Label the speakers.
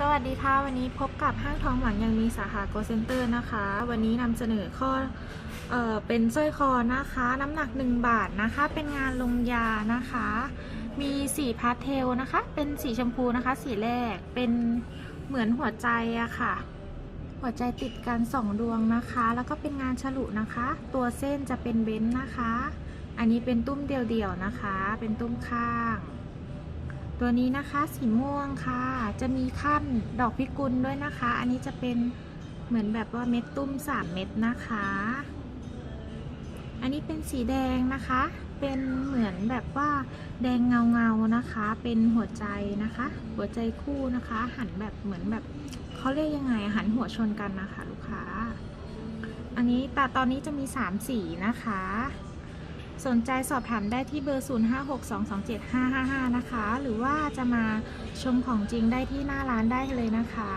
Speaker 1: สวัสดีค่ะ วันนี้พบกับห้างทองหวังยังมีสาขาโกเซ็นเตอร์นะคะ วันนี้นำเสนอข้อเออเป็นสร้อยคอนะคะ น้ำหนัก 1 บาทนะคะ เป็นงานลงยานะคะ มีสีพาสเทลนะคะ เป็นสีชมพูนะคะ สีแรกเป็นเหมือนหัวใจอะค่ะ หัวใจติดกันสองดวงนะคะ แล้วก็เป็นงานฉลุนะคะ ตัวเส้นจะเป็นเบ้นนะคะ อันนี้เป็นตุ้มเดี่ยวๆนะคะ เป็นตุ้มข้าง ตัวนี้นะคะสีม่วงค่ะ จะมีขั้นดอกพิกุลด้วยนะคะ อันนี้จะเป็นเหมือนแบบว่าเม็ดตุ้ม3เม็ดนะคะ อันนี้เป็นสีแดงนะคะ เป็นเหมือนแบบว่าแดงเงาเงาๆนะคะ เป็นหัวใจนะคะ หัวใจคู่นะคะ หันแบบเหมือนแบบเขาเรียกยังไงหันหัวชนกันนะคะ ลูกค้า อันนี้แต่ตอนนี้จะมี3สีนะคะ สนใจสอบถามได้ที่เบอร์ 0562275555 นะคะ หรือว่าจะมาชมของจริงได้ที่หน้าร้านได้เลยนะคะ